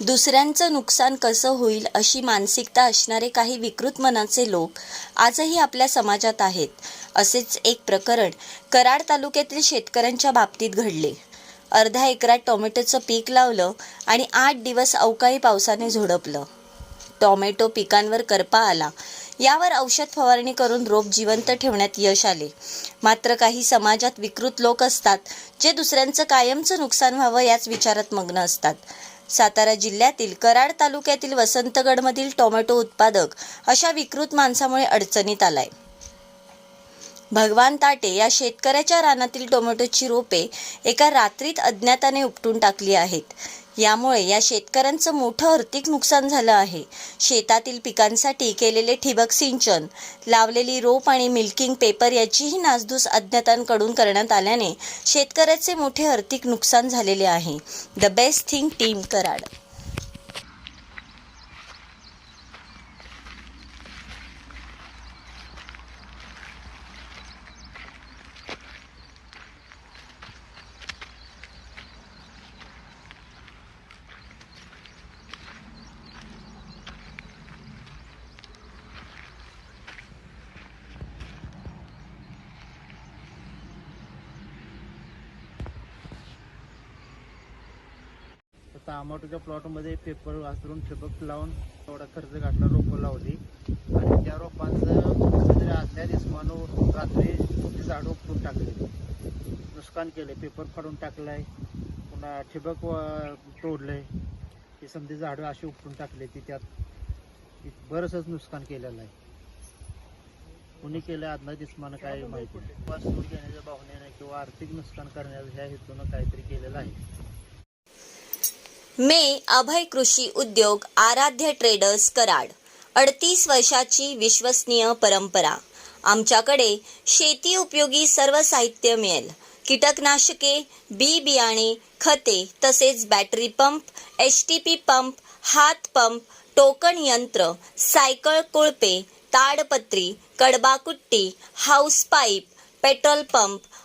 दुसऱ्यांचं नुकसान कसं होईल अशी मानसिकता असणारे काही विकृत मनाचे लोक आजही आपल्या समाजात आहेत. असेच एक प्रकरण कराड तालुक्यातील शेतकऱ्यांच्या बाबतीत घडले. अर्ध्या एकरात टोमॅटोचं पीक लावलं आणि आठ दिवस अवकाळी पावसाने झोडपलं. टोमॅटो पिकांवर करपा आला. यावर औषध फवारणी करून रोप जिवंत ठेवण्यात यश आले. मात्र काही समाजात विकृत लोक असतात जे दुसऱ्यांचं कायमचं नुकसान व्हावं याच विचारात मग्न असतात. सातारा जिल्ह्यातील कराड तालुक्यातील वसंतगडमधील टोमॅटो उत्पादक अशा विकृत माणसामुळे अडचणीत आलाय. भगवान ताटे या शेतकऱ्याच्या रानातील टोमॅटोची रोपे एका रात्रीत अज्ञाताने उपटून टाकली आहेत. यामुळे या शेतकऱ्यांचं मोठं आर्थिक नुकसान झालं आहे. शेतातील पिकांसाठी केलेले ठिबक सिंचन लावलेली रोप आणि मिल्किंग पेपर याचीही नासधूस अज्ञातांकडून करण्यात आल्याने शेतकऱ्याचे मोठे आर्थिक नुकसान झालेले आहे. The best thing team Karad. तामाटोच्या प्लॉटमध्ये पेपर वासरून ठिबक लावून थोडा खर्च घातला रोपं लावली. आणि त्या रोपांचं कुठेतरी आदल्या दिसमानो रात्री ती झाडं उपटून टाकली. नुकसान केले पेपर फाडून टाकलाय पुन्हा ठिबक वा- तोडलंय. ती समधी झाडं अशी उपटून टाकली ती त्यात. ती नुकसान केलेलं आहे. कुणी केलं आदल्या दिसमानं काय माहिती. नाही. घेण्याच्या भावनेने किंवा आर्थिक नुकसान करण्याच्या ह्या हेतूनं काहीतरी केलेलं आहे. मे अभय कृषी उद्योग आराध्य ट्रेडर्स कराड. अडतीस वर्षाची विश्वसनीय परंपरा. आमच्याकडे शेती उपयोगी सर्व साहित्य मिळेल. कीटकनाशके बी बियाणे खते तसेच battery pump H T P pump हात पंप टोकन यंत्र सायकल कोळपे ताडपत्री कडबाकुट्टी hose pipe petrol pump